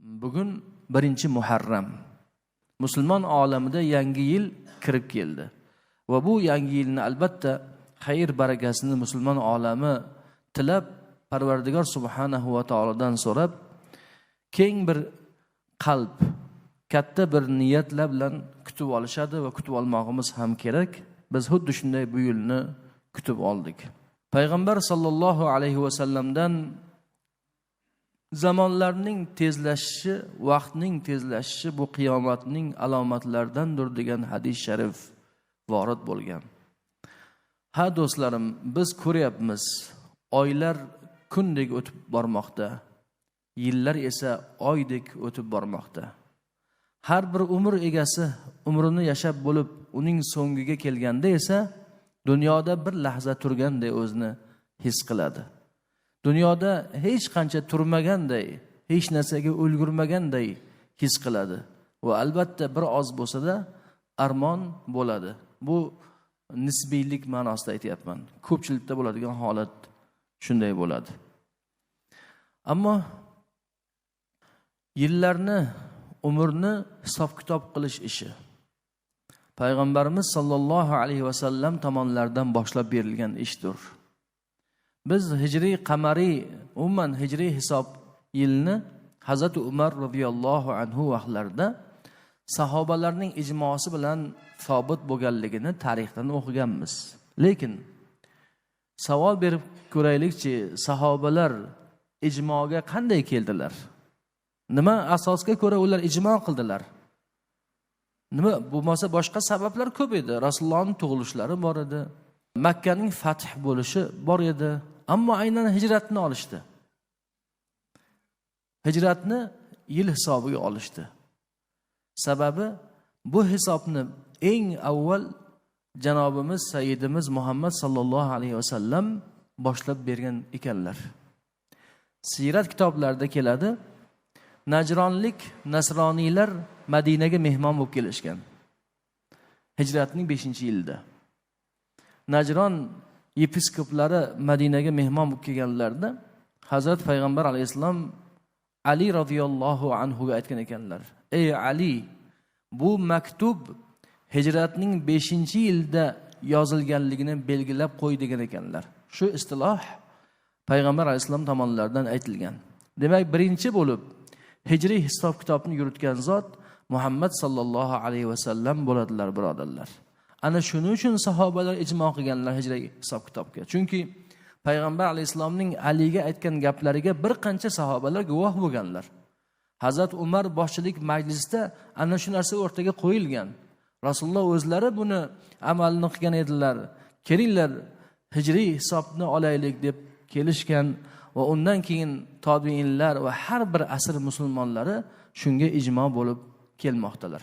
Bugun birinchi Muharram. Musulmon olamida yangi yil kirib keldi. Va bu yangi yilni albatta xayr barakasini musulmon olami tilab Parvardigor subhanahu va taolodan so'rab keng bir qalb, katta bir niyatlar bilan kutib olishadi va kutib olmog'imiz ham kerak. Biz xuddi shunday bu yilni kutib oldik. Payg'ambar sollallohu alayhi va sallamdan zamonlarning tezlashishi vaqtning tezlashishi bu qiyomatning alomatlaridandir degan hadis sharif vorid bo'lgan. Ha do'stlarim biz ko'ryapmiz oylar kundek o'tib bormoqda yillar esa oydek o'tib bormoqda. Har bir umr egasi umrini yashab bo'lib uning so'ngiga kelganda esa dunyoda bir lahza turganday o'zini his qiladi. Dunyoda hech qancha turmaganday hech narsaga ulgurmaganday his qiladi. Va albatta bir oz bo'lsada armon bo'ladi. Bu nisbiylik ma'nosida aytyapman. Ko'pchilikda bo'ladigan holat shunday bo'ladi. Ammo yillarni umrni hisob kitob qilish ishi. Payg'ambarimiz sollallohu alayhi vasallam tomonlaridan boshlab berilgan ishdir. Biz hijriy qamariy umuman hijriy hisob yilni hazrati umar roziyallohu anhu vaqtlarida sahobalarning ijmosi bilan sobit bo'lganligini tarixdan o'qiganmiz. Lekin savol berib ko'raylikchi sahobalar ijmoga qanday keldilar? Nima asosga ko'ra ular ijmo qildilar? Nima bo'lmasa boshqa sabablar ko'p edi? Rasulullohning tug'ilishlari bor edi. Makkaning fath bo'lishi bor edi. Ammo aynan hijratni olishdi. Hijratni yil hisobiga olishdi. Sababi bu hisobni eng avval janobimiz sayyidimiz muhammad sollallohu alayhi vasallam boshlab bergan ekanlar. Siyrat kitoblarida keladi najronlik nasroniylar madinaga mehmon bo'lib kelishgan. Hijratning beshinchi yilida. Najron yepiskoplari madinaga mehmon bo'lib kelganlarida hazrat payg'ambar alayhissalom ali roziyallohu anhuga aytgan ekanlar ey ali bu maktub hijratning beshinchi yilda yozilganligini belgilab qo'y degan ekanlar. Shu istiloh payg'ambar alayhissalom tomonlaridan aytilgan. Demak birinchi bo'lib hijriy hisob kitobni yuritgan zot muhammad sollallohu alayhi vasallam bo'ladilar birodarlar. Ana shuning uchun sahobalar ijmo qilganlar hijriy hisob kitobga chunki payg'ambar alayhissalomning aliga aytgan gaplariga bir qancha sahobalar guvoh bo'lganlar. Hazrat umar boshchilik majlisida ana shu narsa o'rtaga qo'yilgan. Rasululloh o'zlari buni amalni qilgan edilar. Kelinglar hijriy hisobni olaylik deb kelishgan va undan keyin tobiinlar va har bir asr musulmonlari shunga ijmo bo'lib kelmoqdalar.